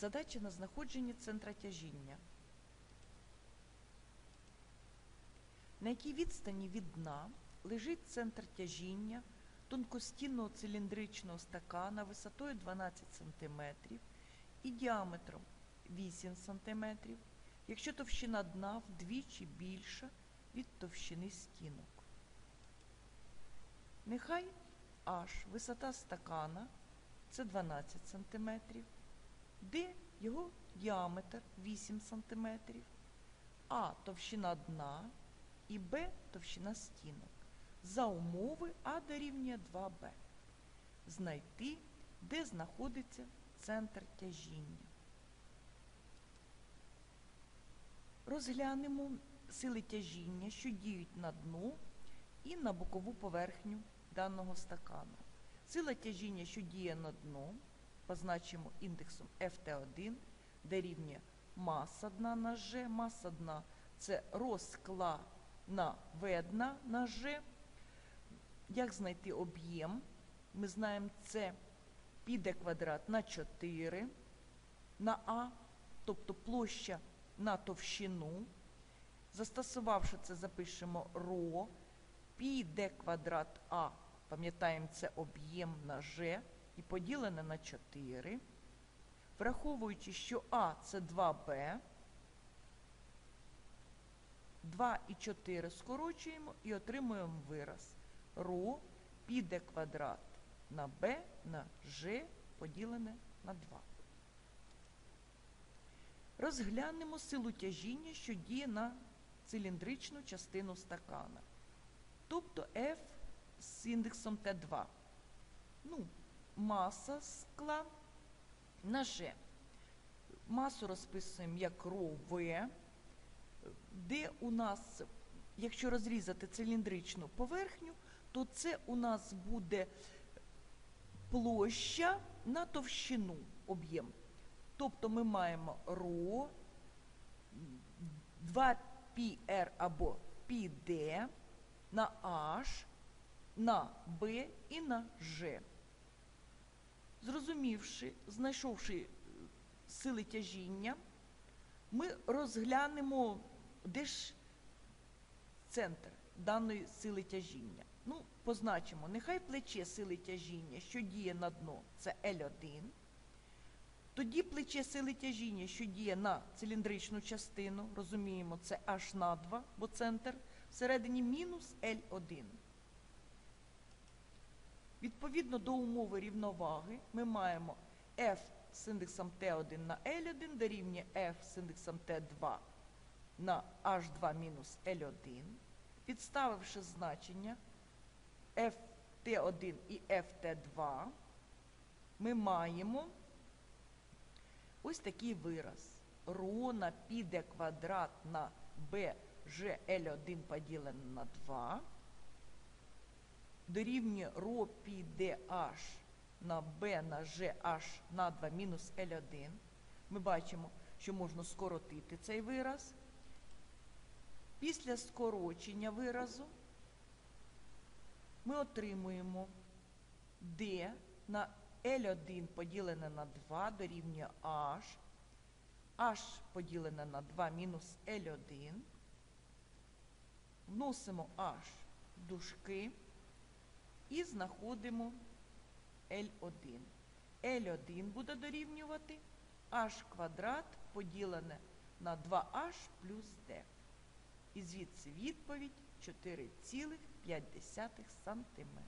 Задача на знаходження центра тяжіння. На якій відстані від дна лежить центр тяжіння тонкостінного циліндричного стакана висотою 12 см і діаметром 8 см, якщо товщина дна вдвічі більша від товщини стінок. Нехай H висота стакана це 12 см, Д його діаметр 8 см, А товщина дна і Б товщина стінок. За умови А дорівнює 2Б. Знайти, де знаходиться центр тяжіння. Розглянемо сили тяжіння, що діють на дно і на бокову поверхню даного стакана. Сила тяжіння, що діє на дно, позначимо індексом FT1, де дорівнює маса дна на G. Маса дна це розкла на V1 на G. Як знайти об'єм? Ми знаємо, це піде квадрат на 4 на А, тобто площа на товщину. Застосувавши це, запишемо ро, пі квадрат А, пам'ятаємо, це об'єм на G і поділене на 4. Враховуючи, що А це 2Б, 2 і 4 скорочуємо і отримуємо вираз. Ро піде квадрат на b на g поділене на 2. Розглянемо силу тяжіння, що діє на циліндричну частину стакана. Тобто F з індексом Т2. Ну, маса скла на G. Масу розписуємо як ро В, де у нас, якщо розрізати циліндричну поверхню, то це у нас буде площа на товщину об'єм. Тобто ми маємо ро 2πr або πd на h, на b і на g. Зрозумівши, знайшовши е, сили тяжіння, ми розглянемо, де ж центр даної сили тяжіння. Ну, позначимо, нехай плече сили тяжіння, що діє на дно, це L1. Тоді плече сили тяжіння, що діє на циліндричну частину, розуміємо, це H на 2, бо центр всередині мінус L1. Відповідно до умови рівноваги ми маємо F з індексом T1 на L1 дорівнює F з індексом T2 на H2 мінус L1. Підставивши значення FT1 і FT2, ми маємо ось такий вираз. Ро на піде квадрат на BGL1 поділене на 2 дорівнює ро піде H на B на GH на 2 мінус L1. Ми бачимо, що можна скоротити цей вираз. Після скорочення виразу ми отримуємо D на L1 поділене на 2 дорівнює H, H поділене на 2 мінус L1. Вносимо H в дужки і знаходимо L1. L1 буде дорівнювати H квадрат поділене на 2H плюс D. І звідси відповідь 4,5 см.